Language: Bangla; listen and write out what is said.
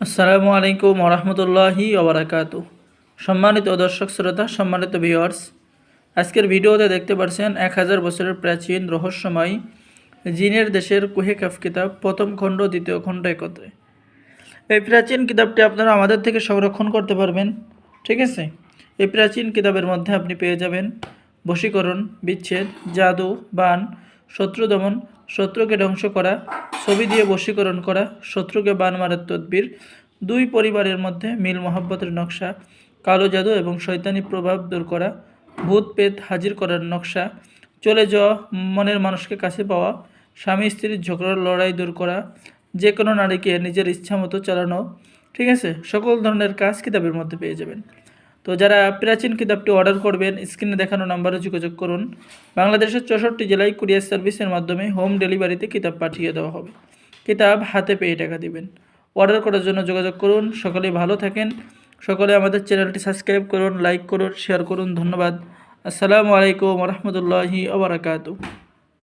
আসসালামু আলাইকুম ওরহমতুল্লাহি ওবরাকাত সম্মানিত দর্শক শ্রোতা, সম্মানিত ভিউয়ার্স আজকের ভিডিওতে দেখতে পাচ্ছেন এক হাজার বছরের প্রাচীন রহস্যময় জিনের দেশের কুহেকাফ কিতাব, প্রথম খণ্ড, দ্বিতীয় খণ্ড একত্রে। এই প্রাচীন কিতাবটি আপনারা আমাদের থেকে সংরক্ষণ করতে পারবেন, ঠিক আছে? এই প্রাচীন কিতাবের মধ্যে আপনি পেয়ে যাবেন বশীকরণ, বিচ্ছেদ, জাদু, বান শত্রু দমন, শত্রুকে ধ্বংস করা, ছবি দিয়ে বশীকরণ করা, শত্রুকে বান মারার তদবির, দুই পরিবারের মধ্যে মিল মহাব্বতের নকশা, কালো জাদু এবং শৈতানি প্রভাব দূর করা, ভূত পেত হাজির করার নকশা, চলে যাওয়া মনের মানুষকে কাছে পাওয়া, স্বামী স্ত্রীর ঝগড়ার লড়াই দূর করা, যে কোনো নারীকে নিজের ইচ্ছা মতো চালানো, ঠিক আছে? সকল ধরনের কাজ কিতাবের মধ্যে পেয়ে যাবেন। তো যারা প্রাচীন কিতাবটি অর্ডার করবেন স্ক্রিনে দেখানো নাম্বারে যোগাযোগ করুন। বাংলাদেশের চৌষট্টি জেলায় কুরিয়ার সার্ভিসের মাধ্যমে হোম ডেলিভারিতে কিতাব পাঠিয়ে দেওয়া হবে। কিতাব হাতে পেয়ে টাকা দিবেন। অর্ডার করার জন্য যোগাযোগ করুন। সকলে ভালো থাকেন। সকলে আমাদের চ্যানেলটি সাবস্ক্রাইব করুন লাইক করুন শেয়ার করুন। ধন্যবাদ। আসসালামু আলাইকুম রহমতুল্লাহি আবরাকাতু